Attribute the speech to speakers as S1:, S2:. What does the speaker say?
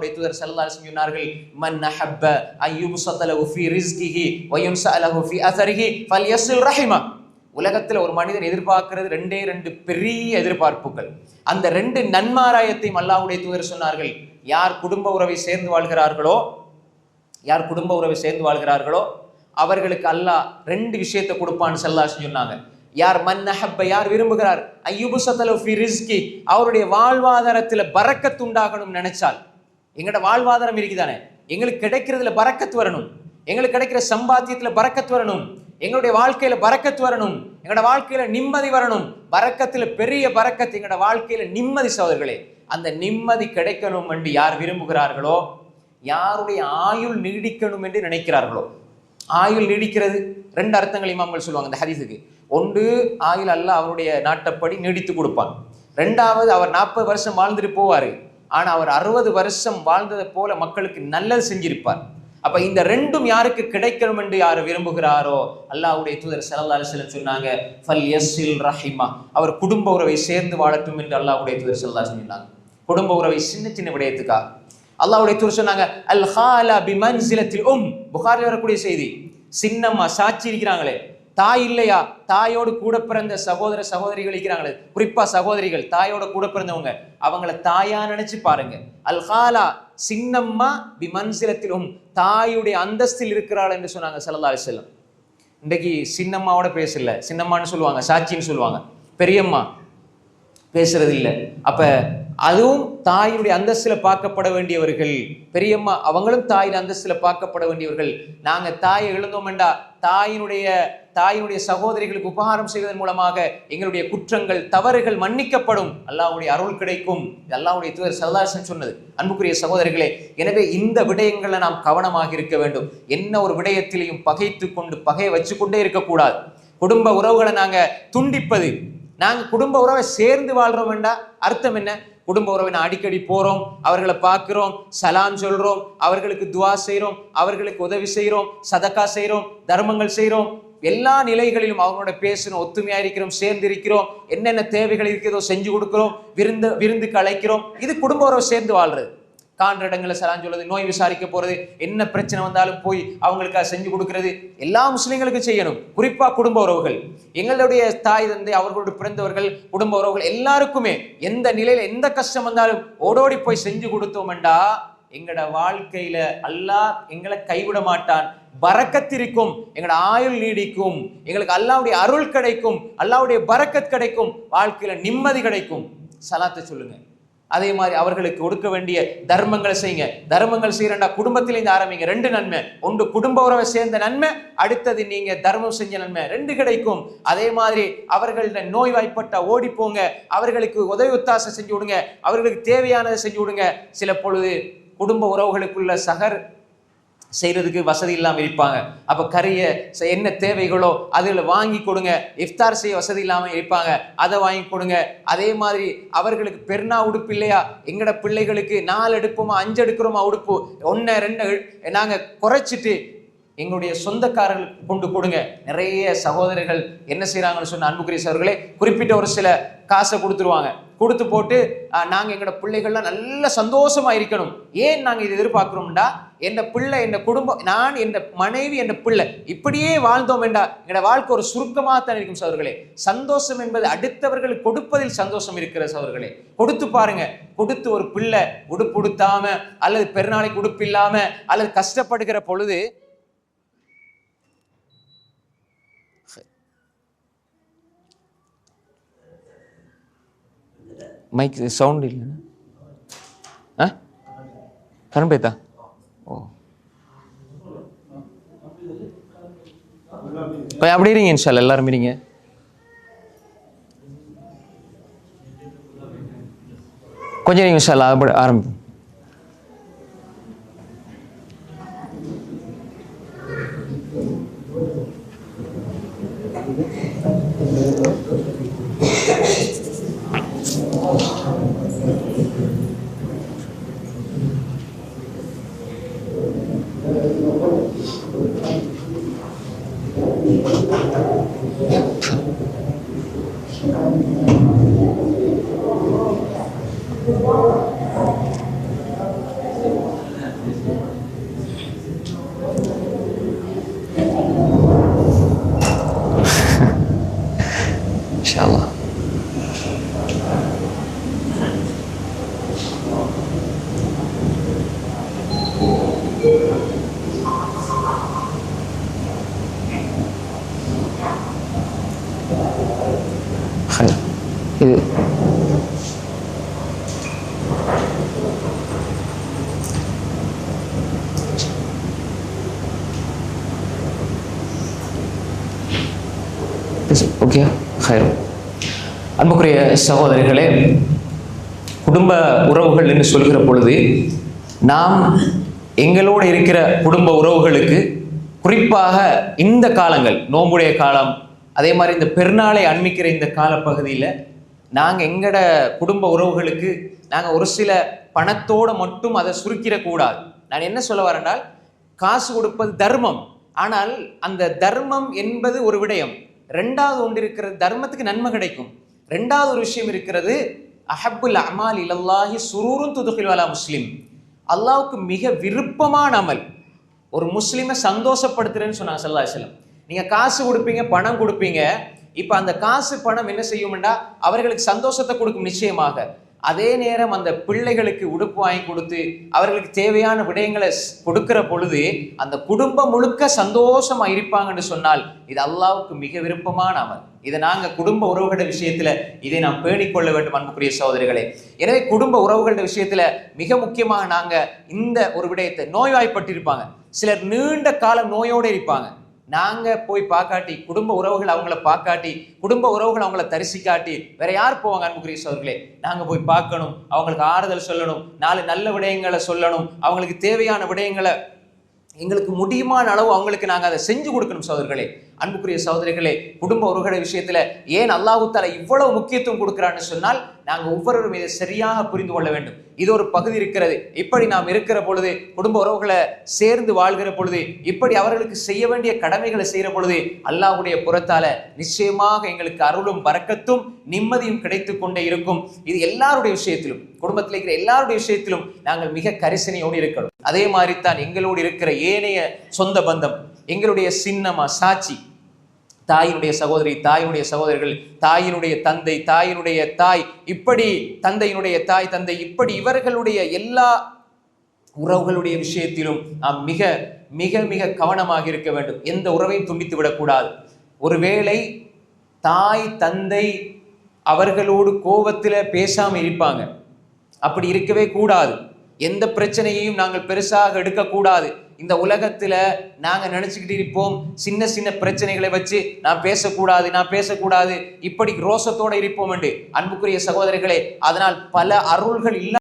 S1: தூதர் ஸல்லல்லாஹு சொன்னார்கள் மன் அஹப்ப ஐயூபு லஹு ஃபி ரிஸ்கிஹி வயுன் யுன்ஸஅ ஃபி அசரிஹி ஃபல் யஸ்ல் ரஹிமா. உலகத்தில் ஒரு மனிதன் எதிர்பார்க்கிறது ரெண்டே ரெண்டு பெரிய எதிர்பார்ப்புகள். அந்த ரெண்டு நன்மாராயத்தையும் அல்லாஹ்வுடைய தூதர் சொன்னார்கள் யார் குடும்ப உறவை சேர்ந்து வாழ்கிறார்களோ யார் குடும்ப உறவை சேர்ந்து வாழ்கிறார்களோ அவர்களுக்கு அல்லாஹ் ரெண்டு விஷயத்தை கொடுப்பான்னு ஸல்லல்லாஹு சொன்னாங்க. யார் மன்னஹப்ப யார் விரும்புகிறார்? ஐயுபு சத்தலு ஃபி ரிஸ்கி. அவருடைய வாழ்வாதாரத்தில் பறக்கத்துண்டாகணும்னு நினைச்சால் எங்களோட வாழ்வாதாரம் இருக்குதானே? எங்களுக்கு கிடைக்கிறதுல பறக்கத்து வரணும். எங்களுக்கு கிடைக்கிற சம்பாத்தியத்தில் பறக்கத்து வரணும். எங்களுடைய வாழ்க்கையில பறக்கத்து வரணும். எங்களோட வாழ்க்கையில நிம்மதி வரணும். பறக்கத்தில் பெரிய பறக்கத்து எங்களோட வாழ்க்கையில நிம்மதி சோதர்களே அந்த நிம்மதி கிடைக்கணும் என்று யார் விரும்புகிறார்களோ யாருடைய ஆயுள் நீடிக்கணும் என்று நினைக்கிறார்களோ. ஆயுள் நீடிக்கிறது. ரெண்டு அர்த்தங்கள் இமாம்கள் சொல்லுவாங்க இந்த ஹரிசுக்கு ஒன்று ஆயுள் அல்ல அவருடைய நாட்டப்படி நீடித்து கொடுப்பான். ரெண்டாவது அவர் நாற்பது வருஷம் வாழ்ந்துட்டு போவார். ஆனால் அவர் அறுபது வருஷம் வாழ்ந்ததை போல மக்களுக்கு நல்லது செஞ்சிருப்பார். அப்ப இந்த ரெண்டும் யாருக்கு கிடைக்கணும் என்று யார் விரும்புகிறாரோ? அல்லாவுடைய தூதர் ஸல்லல்லாஹு அலைஹி சொன்னாங்க ஃபல் யஸ்ஸில் ரஹிமா. அவர் குடும்ப உறவை சேர்ந்து வாழட்டும் என்று அல்லாவுடைய தூதர் ஸல்லல்லாஹு சொன்னாங்க. குடும்ப உறவை சின்ன சின்ன விடயத்துக்கா அல்லாவுடைய தூதர் சொன்னாங்க அல் ஹாலா பி மன்சிலத்தில் உம். புகாரில் வரக்கூடிய செய்தி சின்னம்மா சாட்சி இருக்கிறாங்களே தாய் இல்லையா? தாயோடு கூட பிறந்த சகோதர சகோதரிகள் இருக்கிறாங்களே. குறிப்பா சகோதரிகள் தாயோட கூட பிறந்தவங்க அவங்கள தாயா நினைச்சு பாருங்க. அல்ஹாலா சின்னம்மா விமன்சிலத்திலும் தாயுடைய அந்தஸ்தில் இருக்கிறாள் என்று சொன்னாங்க ஸல்லல்லாஹு செல்லம் இன்றைக்கு சின்னம்மாவோட பேசல. சின்னம்மான்னு சொல்லுவாங்க சாட்சின்னு சொல்லுவாங்க. பெரியம்மா பேசுறது இல்லை. அப்ப அதுவும் தாயினுடைய அந்தஸ்தில் பார்க்கப்பட வேண்டியவர்கள். பெரியம்மா அவங்களும் தாயின் அந்தஸ்தில் பார்க்கப்பட வேண்டியவர்கள். நாங்கள் தாயை எழுந்தோம்டா தாயினுடைய தாயினுடைய சகோதரிகளுக்கு உபகாரம் செய்வதன் மூலமாக எங்களுடைய குற்றங்கள் தவறுகள் மன்னிக்கப்படும். அல்லாவுடைய அருள் கிடைக்கும். அல்லாவுடைய தூதர் சரதாசன் சொன்னது. அன்புக்குரிய சகோதரிகளே எனவே இந்த விடயங்களை நாம் கவனமாக இருக்க வேண்டும். என்ன ஒரு விடயத்திலையும் பகைத்து கொண்டு பகையை வச்சு கொண்டே இருக்கக்கூடாது. குடும்ப உறவுகளை நாங்கள் துண்டிப்பது. நாங்கள் குடும்ப உறவை சேர்ந்து வாழ்றோம் வேண்டா அர்த்தம் என்ன? குடும்ப உறவினை அடிக்கடி போறோம் அவர்களை பார்க்கிறோம் சலாம் சொல்றோம் அவர்களுக்கு துவா செய்கிறோம் அவர்களுக்கு உதவி செய்கிறோம் சதக்கா செய்கிறோம் தர்மங்கள் செய்கிறோம் எல்லா நிலைகளிலும் அவங்களோட பேசணும் ஒத்துமையா இருக்கிறோம் சேர்ந்து இருக்கிறோம். என்னென்ன தேவைகள் இருக்கிறதோ செஞ்சு கொடுக்கிறோம் விருந்து விருந்துக்கு அழைக்கிறோம். இது குடும்ப உறவு சேர்ந்து வாழ்றது. காண்ற இடங்களை சலான் சொல்றது நோய் விசாரிக்க போறது என்ன பிரச்சனை வந்தாலும் போய் அவங்களுக்கு அதை செஞ்சு கொடுக்கறது எல்லா முஸ்லீம்களுக்கும் செய்யணும். குறிப்பா குடும்ப உறவுகள். எங்களுடைய தாய் தந்தை அவர்களுடைய பிறந்தவர்கள் குடும்ப உறவுகள் எல்லாருக்குமே எந்த நிலையில எந்த கஷ்டம் வந்தாலும் ஓடோடி போய் செஞ்சு கொடுத்தோம்டா எங்களோட வாழ்க்கையில அல்லாஹ் எங்களை கைவிட மாட்டான். பறக்கத்திருக்கும் எங்களோட ஆயுள் நீடிக்கும் எங்களுக்கு அல்லாவுடைய அருள் கிடைக்கும் அல்லாவுடைய பறக்கத் கிடைக்கும் வாழ்க்கையில நிம்மதி கிடைக்கும். சலாத்தை சொல்லுங்க. அதே மாதிரி அவர்களுக்கு கொடுக்க வேண்டிய தர்மங்களை செய்யுங்க. தர்மங்கள் செய்யறா குடும்பத்திலேருந்து ஆரம்பிங்க. ரெண்டு நன்மை. ஒன்று குடும்ப உறவை சேர்ந்த நன்மை அடுத்தது நீங்க தர்மம் செஞ்ச நன்மை. ரெண்டு கிடைக்கும். அதே மாதிரி அவர்கள நோய் வாய்ப்பட்ட ஓடி போங்க. அவர்களுக்கு உதவி ஒத்தாசை செஞ்சு விடுங்க. அவர்களுக்கு தேவையானதை செஞ்சு விடுங்க. சில பொழுது குடும்ப உறவுகளுக்குள்ள சகர் செய்கிறதுக்கு வசதி இல்லாமல் இருப்பாங்க. அப்போ கறியை என்ன தேவைகளோ அதில் வாங்கி கொடுங்க. இஃப்தார் செய்ய வசதி இல்லாமல் இருப்பாங்க. அதை வாங்கி கொடுங்க. அதே மாதிரி அவர்களுக்கு பெருநா உடுப்பு இல்லையா? எங்கட பிள்ளைகளுக்கு நாலு எடுப்போமா அஞ்சு எடுக்கிறோமா உடுப்பு? ஒன்று ரெண்டு நாங்கள் குறைச்சிட்டு எங்களுடைய சொந்தக்காரர்களுக்கு கொண்டு கொடுங்க. நிறைய சகோதரர்கள் என்ன செய்கிறாங்கன்னு சொன்ன அன்புக்குரிய அவர்களே குறிப்பிட்ட ஒரு சில காசை கொடுத்துருவாங்க. கொடுத்து போட்டு நாங்கள் எங்களோட பிள்ளைகள்லாம் நல்ல சந்தோஷமாக இருக்கணும். ஏன் நாங்கள் இது எதிர்பார்க்குறோம்டா? என் பிள்ளை என் குடும்பம் நான் என் மனைவி என் பிள்ளை இப்படியே வாழ்ந்தோம் என்றா எங்களோட வாழ்க்கை ஒரு சுருக்கமாக தான் இருக்கும் சவர்களே சந்தோஷம் என்பது அடுத்தவர்களுக்கு கொடுப்பதில் சந்தோஷம் இருக்கிற சவர்களே கொடுத்து பாருங்க. கொடுத்து ஒரு பிள்ளை உடுப்பு உடுத்தாம அல்லது பெருநாளைக்கு உடுப்பு இல்லாம அல்லது கஷ்டப்படுகிற பொழுது மைக் சவுண்ட் இல்லைண்ணா ஆ? கரண்ட் போய்த்தா இப்போ yang இருங்க இன்ஷால் எல்லாரும் இருங்க கொஞ்சம் இன்ஷால் அப்படி ஆரம்பி Thank you. 行了。嗨，嗯。没事，OK 啊。ஹயர் அன்புக்குரிய சகோதரிகளே குடும்ப உறவுகள் என்று சொல்கிற பொழுது நாம் எங்களோடு இருக்கிற குடும்ப உறவுகளுக்கு குறிப்பாக இந்த காலங்கள் நோம்புடைய காலம் அதே மாதிரி இந்த பெருநாளை அண்மிக்கிற இந்த காலப்பகுதியில் நாங்கள் எங்கட குடும்ப உறவுகளுக்கு நாங்கள் ஒரு சில பணத்தோடு மட்டும் அதை சுருக்கிடக்கூடாது. நான் என்ன சொல்ல வரேன்னால் காசு கொடுப்பது தர்மம். ஆனால் அந்த தர்மம் என்பது ஒரு விடயம். ரெண்டாவது ஒன்று இருக்கிறது தர்மத்துக்கு நன்மை கிடைக்கும். ரெண்டாவது ஒரு விஷயம் இருக்கிறது அஹப்புல் அமால் இலல்லாஹி சுரூரும் துதுகில் வலா முஸ்லிம். அல்லாவுக்கு மிக விருப்பமான அமல் ஒரு முஸ்லீமை சந்தோஷப்படுத்துறேன்னு சொன்னாங்க சல்லா செல்லம் நீங்கள் காசு கொடுப்பீங்க பணம் கொடுப்பீங்க இப்போ அந்த காசு பணம் என்ன செய்யும்டா? அவர்களுக்கு சந்தோஷத்தை கொடுக்கும் நிச்சயமாக. அதே நேரம் அந்த பிள்ளைகளுக்கு உடுப்பு வாங்கி கொடுத்து அவர்களுக்கு தேவையான விடயங்களை கொடுக்கிற பொழுது அந்த குடும்பம் முழுக்க சந்தோஷமா இருப்பாங்கன்னு சொன்னால் இது அல்லாவுக்கு மிக விருப்பமான அமல். இதை நாங்கள் குடும்ப உறவுகளோட விஷயத்துல இதை நாம் பேணிக்கொள்ள வேண்டும் அன்புக்குரிய சகோதரிகளே. எனவே குடும்ப உறவுகளோட விஷயத்துல மிக முக்கியமாக நாங்க இந்த ஒரு விடயத்தை நோய்வாய்ப்பட்டிருப்பாங்க. சிலர் நீண்ட காலம் நோயோடு இருப்பாங்க. நாங்கள் போய் பார்க்காட்டி குடும்ப உறவுகள் அவங்கள பார்க்காட்டி குடும்ப உறவுகள் அவங்கள தரிசிக்காட்டி வேற யார் போவாங்க அன்புக்குரிய சோர்களே நாங்கள் போய் பார்க்கணும் அவங்களுக்கு ஆறுதல் சொல்லணும் நாலு நல்ல விடயங்களை சொல்லணும் அவங்களுக்கு தேவையான விடயங்களை எங்களுக்கு முடியுமான அளவு அவங்களுக்கு நாங்கள் அதை செஞ்சு கொடுக்கணும் சோதர்களே அன்புக்குரிய சகோதரிகளே குடும்ப உறவுகளை விஷயத்துல ஏன் அல்லாஹு தாலா இவ்வளவு முக்கியத்துவம் கொடுக்கிறான்னு சொன்னால் நாங்கள் ஒவ்வொருவரும் இதை சரியாக புரிந்து கொள்ள வேண்டும். இது ஒரு பகுதி இருக்கிறது. இப்படி நாம் இருக்கிற பொழுது குடும்ப உறவுகளை சேர்ந்து வாழ்கிற பொழுது இப்படி அவர்களுக்கு செய்ய வேண்டிய கடமைகளை செய்கிற பொழுது அல்லாஹுடைய புறத்தால நிச்சயமாக எங்களுக்கு அருளும் பறக்கத்தும் நிம்மதியும் கிடைத்து கொண்டே இருக்கும். இது எல்லாருடைய விஷயத்திலும் குடும்பத்தில் இருக்கிற எல்லாருடைய விஷயத்திலும் நாங்கள் மிக கரிசனையோடு இருக்கணும். அதே மாதிரி தான் எங்களோடு இருக்கிற ஏனைய சொந்த பந்தம் எங்களுடைய சின்னமா சாட்சி தாயினுடைய சகோதரி தாயினுடைய சகோதரர்கள் தாயினுடைய தந்தை தாயினுடைய தாய் இப்படி தந்தையினுடைய தாய் தந்தை இப்படி இவர்களுடைய எல்லா உறவுகளுடைய விஷயத்திலும் நாம் மிக மிக மிக கவனமாக இருக்க வேண்டும். எந்த உறவையும் துண்டித்து விடக்கூடாது. ஒருவேளை தாய் தந்தை அவர்களோடு கோபத்தில் பேசாமல் இருப்பாங்க. அப்படி இருக்கவே கூடாது. எந்த பிரச்சனையையும் நாங்கள் பெருசாக எடுக்கக்கூடாது. இந்த உலகத்துல நாங்க நினைச்சுக்கிட்டு இருப்போம் சின்ன சின்ன பிரச்சனைகளை வச்சு நான் பேசக்கூடாது நான் பேசக்கூடாது இப்படி ரோசத்தோட இருப்போம் என்று. அன்புக்குரிய சகோதரர்களே அதனால் பல அருள்கள் இல்ல